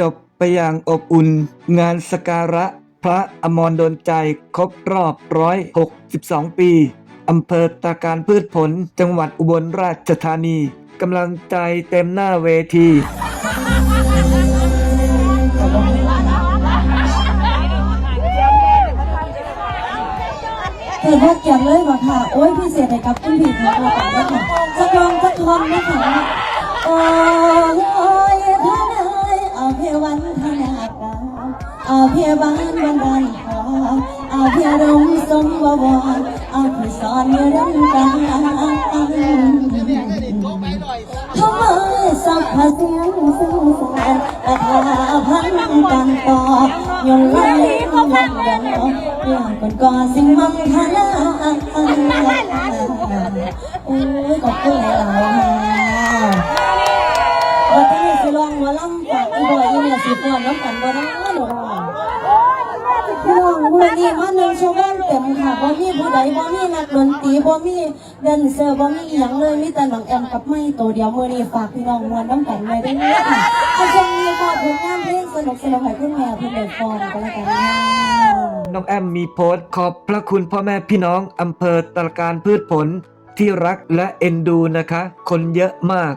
จบไปอย่างอบอุ่น งานสการะ พระอมรดนใจครบรอบ 162 ปีอำเภอตาการพืชผล จังหวัดอุบลราชธานีกำลังใจเต็มหน้าเวทีเห็นว่าเกี่ยเลยบ่ค่ะ โอ้ยพิเศษให้กับคุณพี่ค่ะโอกาสด้วยค่ะจะลองจะทอนนะคะโอ้ เอาเพียบ้านบันดาลขอเอาเพียรมสมบวรเอาเพียสอนเรื่องการทำไมสัพพะเสียงสูงสารอาถาพันกันต่อยนไล่ยนเดียวเรื่องคนก่อสิ่งมังคลาโอ้ยขอบคุณหลายๆค่ะวันนี้สิลองมาลำฝากอีบอยอีเนี่ยสิฟ้อนน้ำกันบ่ได้หรอกค่ะ น้องวันนี้มาหนึ่งชั่วโมงเต็มค่ะบ่มีผู้ใดบ่มีนักดนตรีบ่มีแดนเซอร์บ่มีอีหยังเลยมีแต่น้องแอมกับไม้ตัวเดียวมื้อนี้ฝากพี่น้องมวนน้ำกันไว้ด้วยนะคะเอาช่วงนี้ก็ผลงานเพลงสนุกสนุกให้คุณแม่เพิ่นได้ฟ้อนกันแล้วกันค่ะน้องแอมมีโพสต์ขอบพระคุณพ่อแม่พี่น้องอำเภอตะการพืชผลที่รักและเอ็นดูนะคะ คนเยอะมาก